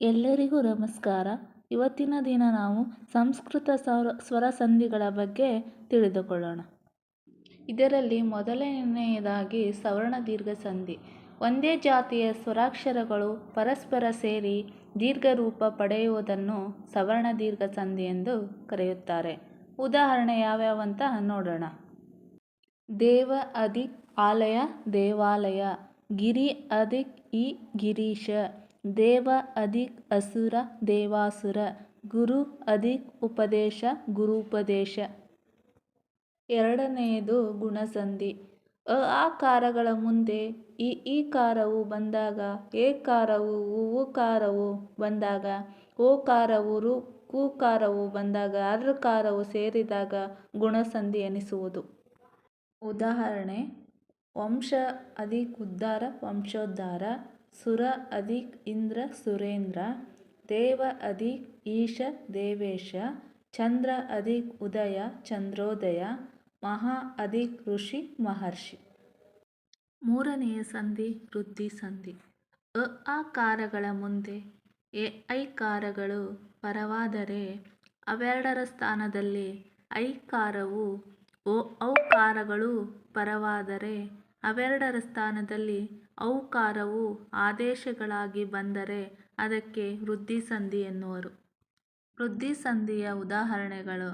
ಎಲ್ಲರಿಗೂ ನಮಸ್ಕಾರ. ಇವತ್ತಿನ ದಿನ ನಾವು ಸಂಸ್ಕೃತ ಸ್ವರ ಸ್ವರ ಸಂಧಿಗಳ ಬಗ್ಗೆ ತಿಳಿದುಕೊಳ್ಳೋಣ. ಇದರಲ್ಲಿ ಮೊದಲನೆಯದಾಗಿ ಸವರ್ಣ ದೀರ್ಘ ಸಂಧಿ. ಒಂದೇ ಜಾತಿಯ ಸ್ವರಾಕ್ಷರಗಳು ಪರಸ್ಪರ ಸೇರಿ ದೀರ್ಘರೂಪ ಪಡೆಯುವುದನ್ನು ಸವರ್ಣ ದೀರ್ಘ ಸಂಧಿ ಎಂದು ಕರೆಯುತ್ತಾರೆ. ಉದಾಹರಣೆ ಯಾವ್ಯಾವ ಅಂತ ನೋಡೋಣ. ದೇವ ಅಧಿಕ್ ಆಲಯ ದೇವಾಲಯ, ಗಿರಿ ಅಧಿಕ್ ಇ ಗಿರೀಶ ದೇವ ಅಧಿಕ್ ಅಸುರ ದೇವಾಸುರ, ಗುರು ಅಧಿಕ್ ಉಪದೇಶ ಗುರುಪದೇಶ. ಎರಡನೆಯದು ಗುಣಸಂಧಿ. ಅ ಆಕಾರಗಳ ಮುಂದೆ ಈ ಈಕಾರವು ಬಂದಾಗ ಏಕಾರವು ಉಕಾರವು ಬಂದಾಗ ಓಕಾರವು ರು ಕೂಕಾರವು ಬಂದಾಗ ಅರ್ಕಾರವು ಸೇರಿದಾಗ ಗುಣಸಂಧಿ ಎನಿಸುವುದು. ಉದಾಹರಣೆ, ವಂಶ ಅಧಿಕ ಉದ್ಧಾರ, ವಂಶೋದ್ಧಾರ ಸುರ ಅಧಿಕ್ ಇಂದ್ರ ಸುರೇಂದ್ರ, ದೇವ ಅಧಿಕ್ ಈಶ ದೇವೇಶ, ಚಂದ್ರ ಅಧಿಕ್ ಉದಯ ಚಂದ್ರೋದಯ, ಮಹಾ ಅಧಿಕ್ ಋಷಿ ಮಹರ್ಷಿ. ಮೂರನೆಯ ಸಂಧಿ ವೃದ್ಧಿ ಸಂಧಿ. ಅ ಆಕಾರಗಳ ಮುಂದೆ, ಎ ಐಕಾರಗಳು ಪರವಾದರೆ ಅವೆರಡರ ಸ್ಥಾನದಲ್ಲಿ ಐಕಾರವು ಓ ಔಕಾರಗಳು ಪರವಾದರೆ ಅವೆರಡರ ಸ್ಥಾನದಲ್ಲಿ ಔಕಾರವು ಆದೇಶಗಳಾಗಿ ಬಂದರೆ ಅದಕ್ಕೆ ವೃದ್ಧಿ ಸಂಧಿ ಎನ್ನುವರು. ವೃದ್ಧಿ ಸಂಧಿಯ ಉದಾಹರಣೆಗಳು,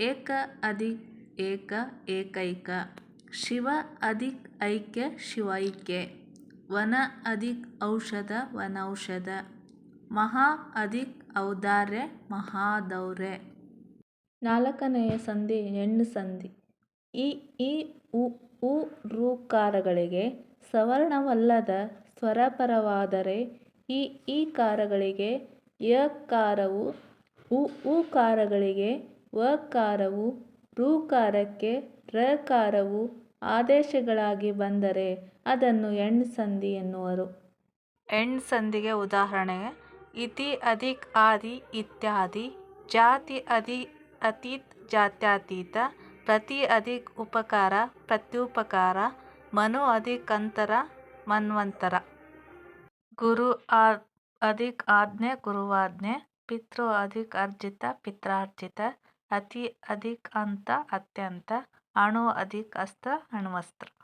ಏಕ ಅಧಿಕ್ ಏಕ ಏಕೈಕ, ಶಿವ ಅಧಿಕ್ ಐಕ್ಯ ಶಿವೈಕ್ಯ ವನ ಅಧಿಕ್ ಔಷಧ ವನೌಷಧ ಮಹಾ ಅಧಿಕ್ ಔದಾರ್ಯ ಮಹಾದೌರ್ಯ ನಾಲ್ಕನೆಯ ಸಂಧಿ, ಹೆಣ್ಣು ಸಂಧಿ. ಈ ಈ ಉ ಉ ಸವರ್ಣವಲ್ಲದ ಸ್ವರಪರವಾದರೆ ಈ ಈಕಾರಗಳಿಗೆ ಯಕಾರವು ಉ ಊಕಾರಗಳಿಗೆ ವಕಾರವು ಋಕಾರಕ್ಕೆ ರಕಾರವು ಆದೇಶಗಳಾಗಿ ಬಂದರೆ ಅದನ್ನು ಎಣ್ ಸಂಧಿ ಎನ್ನುವರು. ಎಣ್ ಸಂಧಿಗೆ ಉದಾಹರಣೆ, ಇತಿ ಅಧಿಕ್ ಆದಿ ಇತ್ಯಾದಿ, ಜಾತಿ ಅಧಿ ಅತೀತ್ ಜಾತ್ಯತೀತ ಪ್ರತಿ ಅಧಿಕ್ ಉಪಕಾರ, ಪ್ರತ್ಯುಪಕಾರ, ಮನು ಅಧಿಕ್ ಮನ್ವಂತರ. ಗುರು ಆ ಅಧಿಕ್ ಆಜ್ಞೆ, ಗುರುವಾಜ್ಞೆ, ಪಿತೃ ಅಧಿಕ್ ಅರ್ಜಿತ, ಪಿತ್ರಾರ್ಜಿತ, ಅತಿ ಅಧಿಕ್ ಅಂತ, ಅತ್ಯಂತ, ಅಣು ಅಧಿಕ್ ಅಸ್ತ್ರ, ಅಣ್ವಸ್ತ್ರ.